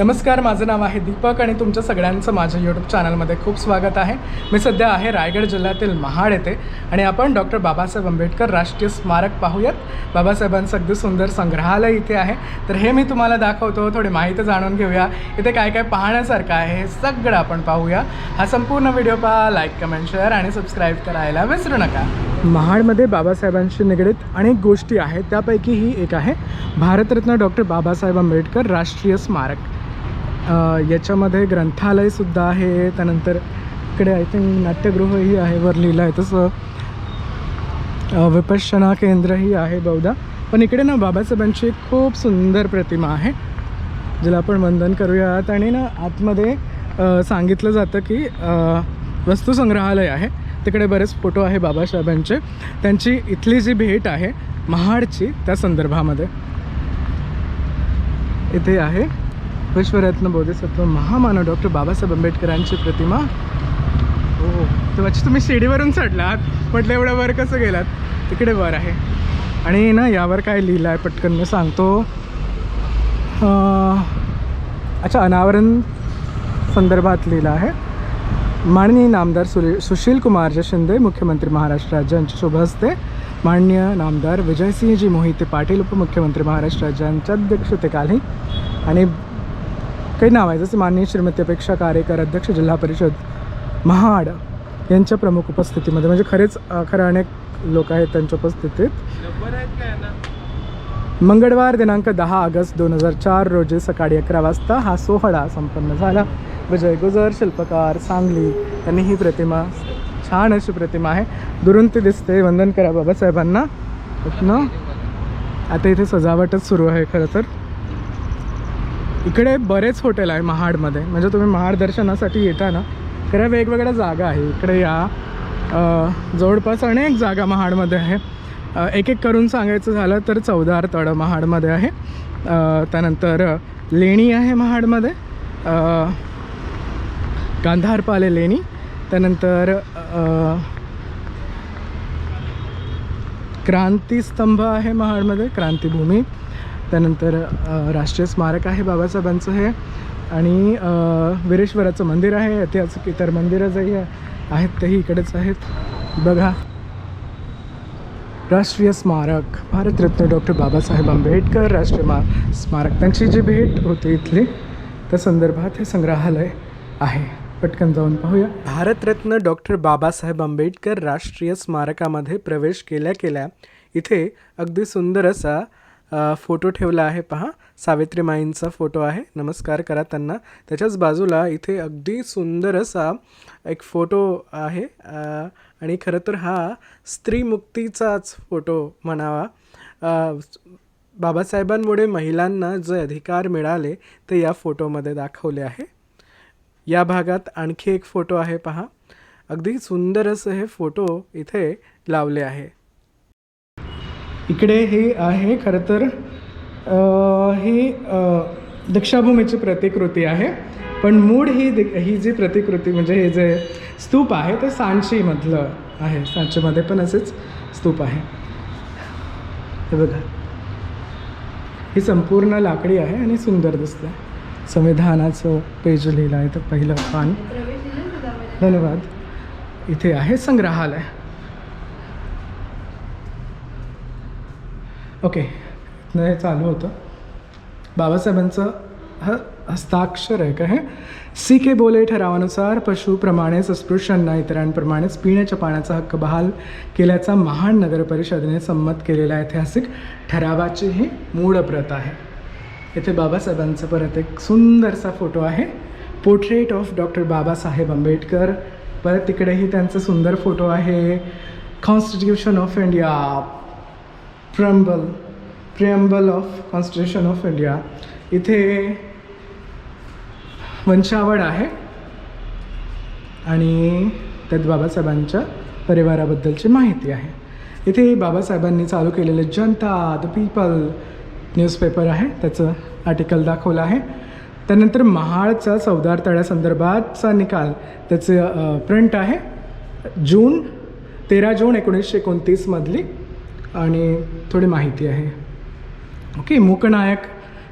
नमस्कार माझं नाव आहे दीपक आणि तुमच्या सगळ्यांचं माझ्या यूट्यूब चॅनलमध्ये खूप स्वागत आहे. मी सध्या आहे रायगड जिल्ह्यातील महाड येथे आणि आपण डॉक्टर बाबासाहेब आंबेडकर राष्ट्रीय स्मारक पाहूयात. बाबासाहेबांचं अगदी सुंदर संग्रहालय इथे आहे. तर हे मी तुम्हाला दाखवतो थोडी माहिती जाणून घेऊया. इथे काय काय पाहण्यासारखं आहे हे सगळं आपण पाहूया. हा संपूर्ण व्हिडिओ पहा लाईक कमेंट शेअर आणि सबस्क्राईब करायला विसरू नका. महाडमध्ये बाबासाहेबांशी निगडीत अनेक गोष्टी आहेत. त्यापैकी ही एक आहे. भारतरत्न डॉक्टर बाबासाहेब आंबेडकर राष्ट्रीय स्मारक. याच्यामध्ये ग्रंथालयसुद्धा आहे त्यानंतर इकडे आय थिंक नाट्यगृहही आहे वर लिहिलं आहे. तसं विपश्यना केंद्रही आहे बहुधा. पण इकडे ना बाबासाहेबांची एक खूप सुंदर प्रतिमा आहे ज्याला आपण वंदन करूयात. आणि ना आतमध्ये सांगितलं जातं की वस्तुसंग्रहालय आहे. तिकडे बरेच फोटो आहे बाबासाहेबांचे. त्यांची इथली जी भेट आहे महाडची त्या संदर्भामध्ये. इथे आहे. विश्वरत्न बोधसत्व महामानव डॉक्टर बाबासाहेब आंबेडकरांची प्रतिमा. हो तेव्हाची म्हणजे तुम्ही शिडीवरून चढलात म्हटलं एवढं वर कसं गेलात? तिकडे वर आहे. आणि ना यावर काय लिहिलं आहे पटकन मी सांगतो. अच्छा अनावरण संदर्भात लिहिलं आहे. माननीय नामदार सुरे सुशील कुमारजी शिंदे मुख्यमंत्री महाराष्ट्र राज्य यांच्या शुभ हस्ते. माननीय नामदार विजयसिंहजी मोहिते पाटील उपमुख्यमंत्री महाराष्ट्र राज्यांच्या अध्यक्षतेखाली. आणि काही नाव आहे जसे माननीय श्रीमती अपेक्षा कार्यकर अध्यक्ष जिल्हा परिषद महाड यांच्या प्रमुख उपस्थितीमध्ये. म्हणजे खरेच खरं अनेक लोक आहेत त्यांच्या उपस्थितीत. मंगळवार दिनांक दहा ऑगस्ट दोन हजार चार रोजी सकाळी अकरा वाजता हा सोहळा संपन्न झाला. विजय गुजर शिल्पकार सांगली यांनी ही प्रतिमा छान अशी प्रतिमा आहे. दुरून ती दिसते वंदन करा बाबासाहेबांना. ना आता इथे सजावटच सुरू आहे खरं तर. इकडे बरेच हॉटेल आहे महाडमध्ये. म्हणजे तुम्ही महाड दर्शनासाठी येता ना इकडे वेगवेगळ्या जागा आहे. इकडे या जवळपास अनेक जागा महाडमध्ये आहे. एक एक करून सांगायचं झालं तर चौदार तळ महाडमध्ये आहे. त्यानंतर लेणी आहे महाडमध्ये. गांधारपाले लेणी. त्यानंतर क्रांतीस्तंभ आहे महाडमध्ये क्रांतीभूमी. त्यानंतर राष्ट्रीय स्मारक आहे बाबासाहेबांचं हे. आणि वीरेश्वराचं मंदिर आहे. ऐतिहासिक इतर मंदिरं जही आहेत तेही इकडेच आहेत. बघा. राष्ट्रीय स्मारक. भारतरत्न डॉक्टर बाबासाहेब आंबेडकर राष्ट्रीय मा स्मारक त्यांची जी भेट होती इथली त्या संदर्भात हे संग्रहालय आहे. पटकन जाऊन पाहूया. भारतरत्न डॉक्टर बाबासाहेब आंबेडकर राष्ट्रीय स्मारकामध्ये प्रवेश केल्या केल्या इथे अगदी सुंदर असा फोटो ठेवला आहे पहा. सावित्रीमाईंचा फोटो आहे. नमस्कार करा त्यांना. त्याच्याच बाजूला इथे अगदी सुंदर असा एक फोटो आहे. आणि खरं तर हा स्त्रीमुक्तीचाच फोटो म्हणावा. बाबासाहेबांमुळे महिलांना जे अधिकार मिळाले ते या फोटोमध्ये दाखवले आहे. या भागात आणखी एक फोटो आहे पहा. अगदी सुंदर असं हे फोटो इथे लावले आहे. इकडे हे आहे खरं तर ही दीक्षाभूमीची प्रतिकृती आहे. पण मूळ ही दि- ही जी प्रतिकृती म्हणजे हे जे स्तूप आहे ते सांचीमधलं आहे. सांचीमध्ये पण असेच स्तूप आहे. हे बघा. ही संपूर्ण लाकडी आहे आणि सुंदर दिसतं संविधानाचं पेज लिहिलं आहे तर पहिलं पान. धन्यवाद. इथे आहे संग्रहालय. ओके हे चालू होतं. बाबासाहेबांचं ह हस्ताक्षर आहे का हे? सी के बोले ठरावानुसार पशुप्रमाणेच अस्पृश्यांना इतरांप्रमाणेच पिण्याच्या पाण्याचा हक्क बहाल केल्याचा महाड नगर परिषदेने संमत केलेला ऐतिहासिक ठरावाची ही मूळ प्रत आहे. इथे बाबासाहेबांचं परत एक सुंदरसा फोटो आहे. Portrait of doctor Babasaheb Ambedkar. परत तिकडेही त्यांचा सुंदर फोटो आहे. Constitution of India preamble preamble of constitution of India इथे वंशावळ आहे आणि त्यात बाबासाहेबांच्या परिवाराबद्दलची माहिती आहे. इथे बाबासाहेबांनी चालू केलेले जनता द पीपल न्यूजपेपर आहे त्याचं आर्टिकल दाखवलं आहे. त्यानंतर महाडचा चौदार तळ्यासंदर्भातचा निकाल त्याचं प्रिंट आहे. जून तेरा जून एकोणीसशे एकोणतीसमधली आणि थोडी माहिती आहे. ओके मूकनायक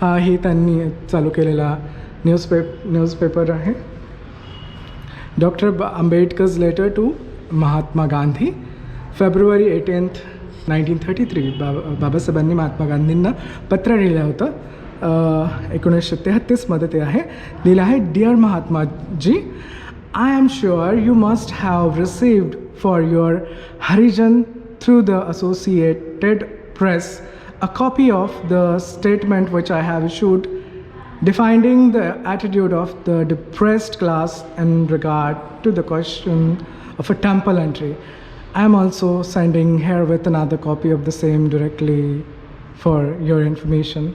हा ही त्यांनी चालू केलेला न्यूजपेप न्यूजपेपर आहे. Doctor Ambedkar's letter to Mahatma Gandhi February eighteenth nineteen thirty three बाबा बाबासाहेबांनी महात्मा गांधींना पत्र लिहिलं होतं. एकोणीसशे तेहत्तीसमध्ये ते आहे. लिहिलं आहे dear Mahatmaji I am sure you must have received for your Harijan through the associated Press a copy of the statement which I have issued defining the attitude of the depressed class in regard to the question of a temple entry. I am also sending here with another copy of the same directly for your information.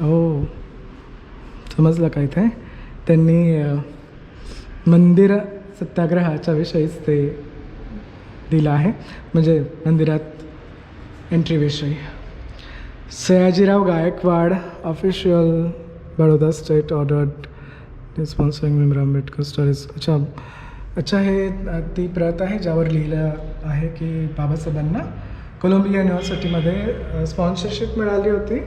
Oh, समजलं का इथे त्यांनी अ, मंदिर सत्याग्रहाच्या विषयीच ते दिलं आहे म्हणजे मंदिरात एंट्रीविषयी Sayajirao Gaikwad official Baroda state ordered sponsoring Bhimrao Ambedkar stories अच्छा अच्छा हे ती प्रत आहे ज्यावर लिहिलं आहे की बाबासाहेबांना कोलंबिया युनिव्हर्सिटीमध्ये स्पॉन्सरशिप मिळाली होती.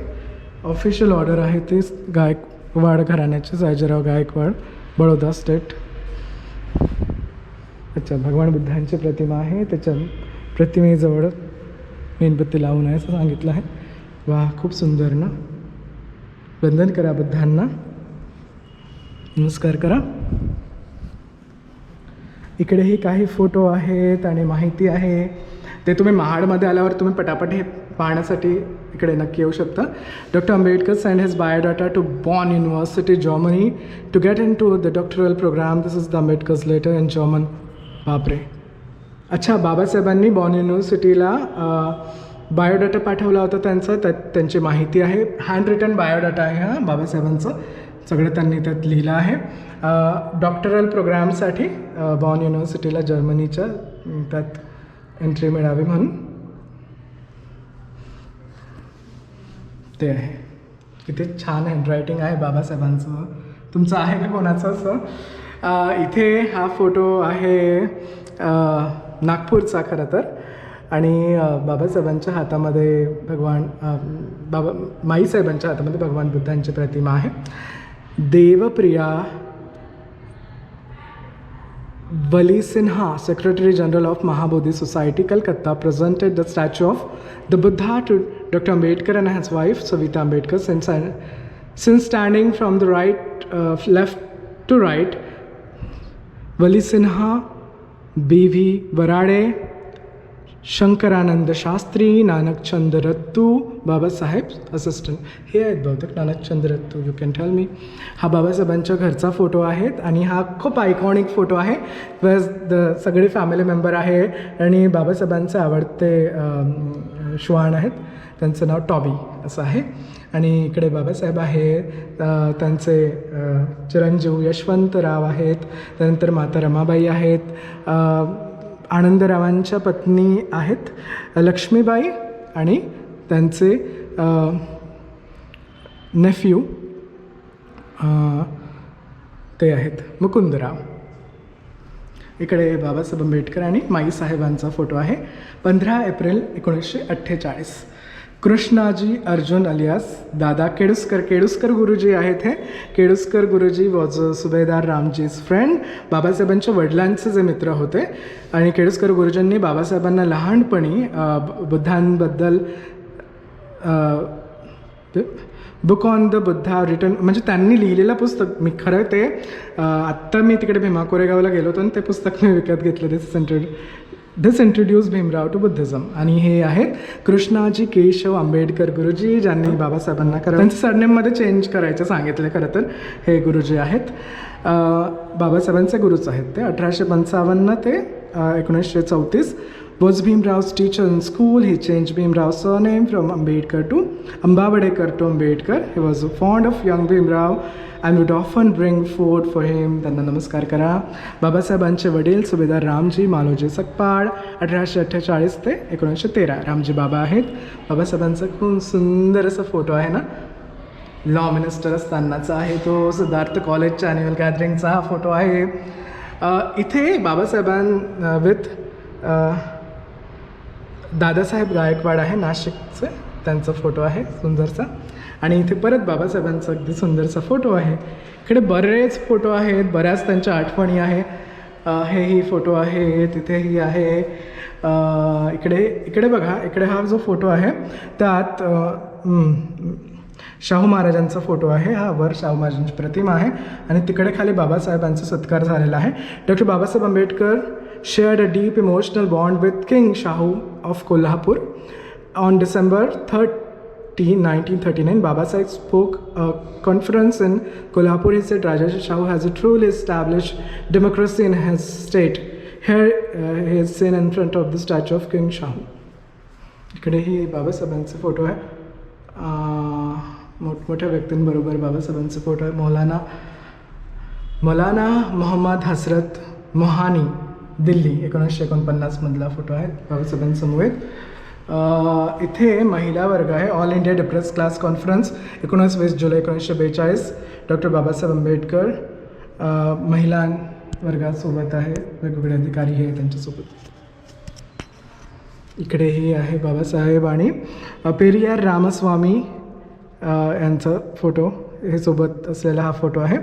ऑफिशियल ऑर्डर आहे ती गायकवाड घराण्याची सयाजीराव गायकवाड बडोदा स्टेट अच्छा भगवान बुद्धांची प्रतिमा आहे. त्याच्या प्रतिमेजवळ मेणबत्ती लावून आहे असं सांगितलं आहे. वा खूप सुंदर ना? वंदन करा बुद्धांना. नमस्कार करा. इकडेही काही फोटो आहेत आणि माहिती आहे. ते तुम्ही महाडमध्ये आल्यावर तुम्ही पटापट हे पाहण्यासाठी इकडे नक्की येऊ शकता. Doctor Ambedkar send his biodata to Bonn university Germany to get in to the doctoral program this is the Ambedkar's letter in German बापरे. अच्छा बाबासाहेबांनी बॉर्न युनिव्हर्सिटीला बायोडाटा पाठवला होता त्यांचा. त्यात त्यांची माहिती आहे. हँड रिटन बायोडाटा आहे हा बाबासाहेबांचं. सगळं त्यांनी त्यात लिहिलं आहे. डॉक्टरल प्रोग्रामसाठी बॉर्न युनिव्हर्सिटीला जर्मनीच्या त्यात एंट्री मिळावी म्हणून. ते आहे. किती छान हँडरायटिंग आहे बाबासाहेबांचं. तुमचं आहे का कोणाचं असं? इथे हा फोटो आहे नागपूरचा खरं तर. आणि बाबासाहेबांच्या हातामध्ये भगवान बाबा माईसाहेबांच्या हातामध्ये भगवान बुद्धांची प्रतिमा आहे. Devapriya Bali Sinha secretary general of Mahabodhi society Calcutta presented the statue of the Buddha to doctor Ambedkar and has wife Savita Ambedkar since since standing from the right left to right Vali Sinha B V Varade Shankaranand Shastri Nanakchand Rattu Babasaheb assistant हे आहेत बहुतेक. Nanakchand Rattu you can tell me हा बाबासाहेबांच्या घरचा photo आहेत आणि हा खूप आयकॉनिक फोटो आहे. प्लस द सगळे फॅमिली मेंबर आहे आणि बाबासाहेबांचे आवडते श्वान आहेत. त्यांचं नाव टॉबी असं आहे. आणि इकडे बाबासाहेब आहेत त्यांचे चिरंजीव यशवंतराव आहेत त्यानंतर माता रमाबाई आहेत आनंदरावांच्या पत्नी आहेत लक्ष्मीबाई आणि त्यांचे नेफ्यू ते आहेत मुकुंदराव. इकडे बाबासाहेब आंबेडकर आणि माईसाहेबांचा फोटो आहे पंधरा एप्रिल एकोणीसशे अठ्ठेचाळीस. कृष्णाजी अर्जुन अलियास दादा केडुसकर केडुसकर गुरुजी आहेत हे. केडुसकर गुरुजी वॉज सुभेदार रामजीज फ्रेंड बाबासाहेबांच्या वडिलांचे जे मित्र होते. आणि केडुसकर गुरुजींनी बाबासाहेबांना लहानपणी बुद्धांबद्दल book on the Buddha return म्हणजे त्यांनी लिहिलेलं पुस्तक. मी खरं ते आत्ता मी तिकडे भीमा कोरेगावला गेलो होतो आणि ते पुस्तक मी विकत घेतलं ते centre this introduce Bhimrao to Buddhism आणि हे आहेत कृष्णाजी केशव आंबेडकर गुरुजी ज्यांनी बाबासाहेबांना खरं त्यांचं सरनेममध्ये चेंज करायचं सांगितलं खरं तर. हे गुरुजी आहेत. बाबासाहेबांचे गुरुच आहेत ते. अठराशे पंचावन्न ते एकोणीसशे चौतीस. Was Bhimrao's teacher in school. He changed Bhimrao's surname from Ambedkar to Ambavadekar to Ambedkar. He was fond of young Bhimrao and would often bring food for him. त्यांना नमस्कार करा बाबासाहेबांचे वडील सुभेदार रामजी मालोजी सकपाड अठराशे अठ्ठेचाळीस ते एकोणीसशे तेरा रामजी बाबा आहेत बाबासाहेबांचा खूप सुंदर असा फोटो आहे ना लॉ मिनिस्टर असतानाचा आहे तो सिद्धार्थ कॉलेजच्या अॅन्युअल गॅदरिंगचा हा फोटो आहे इथे बाबासाहेबां विथ दादासाहेब गायकवाड आहे नाशिकचे. त्यांचा फोटो आहे सुंदरसा आणि इथे परत बाबासाहेबांचा अगदी सुंदरसा फोटो आहे. इकडे बरेच फोटो आहेत बऱ्याच त्यांच्या आठवणी आहे. हे हेही फोटो आहे तिथेही आहे. इकडे इकडे बघा इकडे हा जो फोटो आहे त्यात शाहू महाराजांचा फोटो आहे. हा वर शाहू महाराजांची प्रतिमा आहे. आणि तिकडे खाली बाबासाहेबांचा सत्कार झालेला आहे. Doctor Babasaheb Ambedkar shared a deep emotional bond with king Shahu of Kolhapur on December thirteen nineteen thirty nine Babasaheb spoke a conference in Kolhapur he said Rajaji Shahu has a truly established democracy in his state. Here uh, he is seen in front of the statue of king Shahu इकडेही बाबासाहेबांचे photo आहे. अं, मोठमोठ्या व्यक्तींबरोबर बाबासाहेबांचे photo आहे. मौलाना मौलाना मोहम्मद हसरत मोहानी. दिल्ली एकोणीसशे एकोणपन्नासमधला photo आहे बाबासाहेबांसमवेत इथे महिला वर्ग आहे all India depressed class conference एकोणीस वीस जुलै एकोणीसशे बेचाळीस. डॉक्टर बाबासाहेब आंबेडकर महिला वर्गासोबत आहे वेगवेगळे अधिकारी आहे त्यांच्यासोबत. इकडेही आहे बाबासाहेब आणि पेरियार रामस्वामी यांचा फोटो हे सोबत असलेला हा फोटो आहे.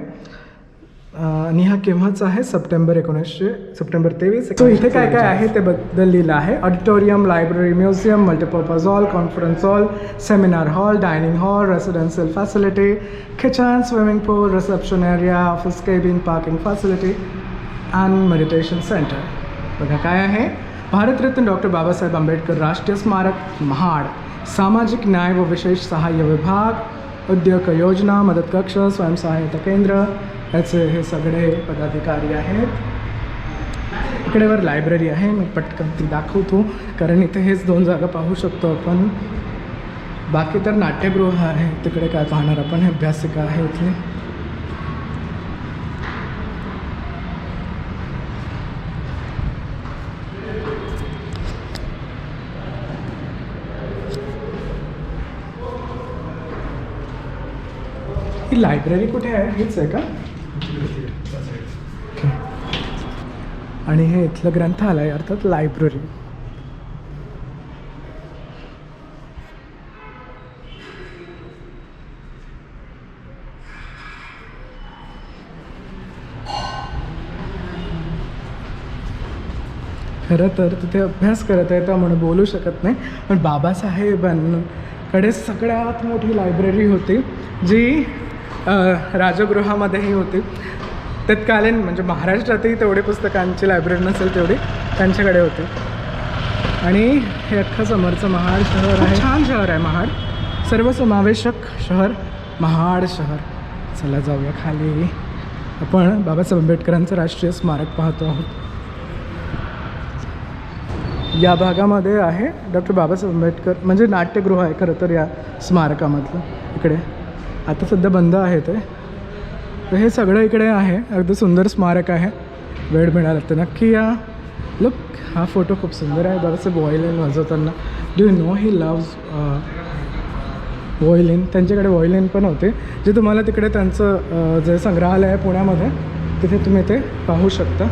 आणि हा केव्हाचा आहे? सप्टेंबर एकोणीसशे सप्टेंबर तेवीस सो इथे काय काय आहे ते बद्दल लिहिलं आहे. Auditorium library museum multipurpose hall conference hall seminar hall dining hall residential facility kitchen swimming pool reception area office cabin parking facility and meditation centre बघा काय आहे? भारतरत्न डॉक्टर बाबासाहेब आंबेडकर राष्ट्रीय स्मारक महाड. सामाजिक न्याय व विशेष सहाय्य विभाग उद्योग योजना मदत कक्ष स्वयंसहायता केंद्र गटाचे हे सगळे पदाधिकारी आहेत. इकडे वर लायब्ररी आहे मी पटकन ती दाखवतो. कारण इथे हेच दोन जागा पाहू शकतो आपण. बाकी तर नाट्यगृह आहे तिकडे काय पाहणार आपण? हे अभ्यासिका आहे इथली. ही लायब्ररी कुठे आहे? हीच आहे का? आणि हे इथलं ग्रंथालय अर्थात लायब्ररी खरं तर तिथे अभ्यास करत आहे म्हणून बोलू शकत नाही. पण बाबासाहेबांकडे सगळ्यात मोठी लायब्ररी होती जी राजगृहामध्येही होती. तत्कालीन म्हणजे महाराष्ट्रातही तेवढे पुस्तकांची लायब्ररी नसेल तेवढी त्यांच्याकडे होती. आणि हे अख्खं समोरचं महाड शहर आहे. छान शहर आहे महाड. सर्वसमावेशक शहर महाड शहर. चला जाऊया खाली. आपण बाबासाहेब आंबेडकरांचं राष्ट्रीय स्मारक पाहतो आहोत. या भागामध्ये आहे डॉक्टर बाबासाहेब आंबेडकर म्हणजे नाट्यगृह आहे खरं तर या स्मारकामधलं. इकडे. आता सध्या बंद आहे ते. तर हे सगळं इकडे आहे. अगदी सुंदर स्मारक आहे. वेळ मिळाला तर नक्की या. लुक हा फोटो खूप सुंदर आहे. बाबासाहेब वॉयलिन वाजवताना. Do you know he loves violin त्यांच्याकडे वॉयलिन पण होते. जे तुम्हाला तिकडे त्यांचं uh, जे संग्रहालय आहे पुण्यामध्ये तिथे तुम्ही ते पाहू शकता.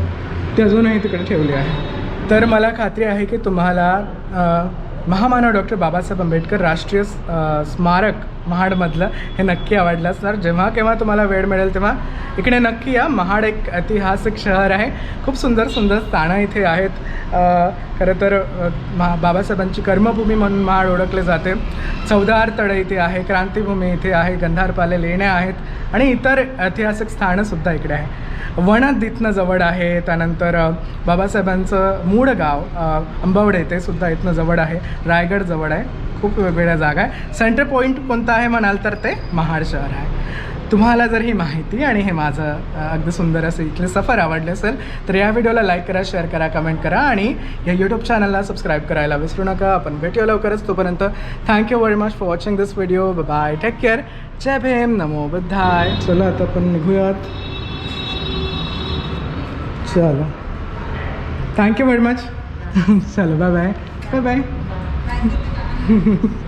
ते अजूनही तिकडे ठेवले आहे. तर मला खात्री आहे की तुम्हाला uh, महामानव डॉक्टर बाबासाहेब आंबेडकर राष्ट्रीय uh, स्मारक महाडमधलं हे नक्की आवडलं. असणार जेव्हा केव्हा तुम्हाला वेळ मिळेल तेव्हा इकडे नक्की या. महाड एक ऐतिहासिक शहर आहे. खूप सुंदर सुंदर स्थानं इथे आहेत. खरं तर महा बाबासाहेबांची कर्मभूमी म्हणून महाड ओळखले जाते. चौदार तळे इथे आहे क्रांतीभूमी इथे आहे गंधारपाले लेण्या आहेत आणि इतर ऐतिहासिक स्थानंसुद्धा इकडे आहे. वणद इथनं जवळ आहे त्यानंतर बाबासाहेबांचं मूळ गाव अ, अंबवडे ते सुद्धा इथनं जवळ आहे. रायगड जवळ आहे. खूप वेगवेगळ्या जागा आहे. सेंटर पॉईंट कोणता आहे म्हणाल तर ते महाड शहर आहे. तुम्हाला जर ही माहिती आणि हे माझं अगदी सुंदर असं इथले सफर आवडले असेल तर या व्हिडिओला लाईक करा शेअर करा कमेंट करा आणि या यूट्यूब चॅनलला सबस्क्राईब करायला विसरू नका. आपण भेटूया लवकरच तोपर्यंत. Thank you very much for watching this video bye take care जय भीम नमो बुद्धाय चला आता आपण निघूयात. चलो. थँक्यू व्हेरी मच चलो bye bye bye bye Ha ha ha.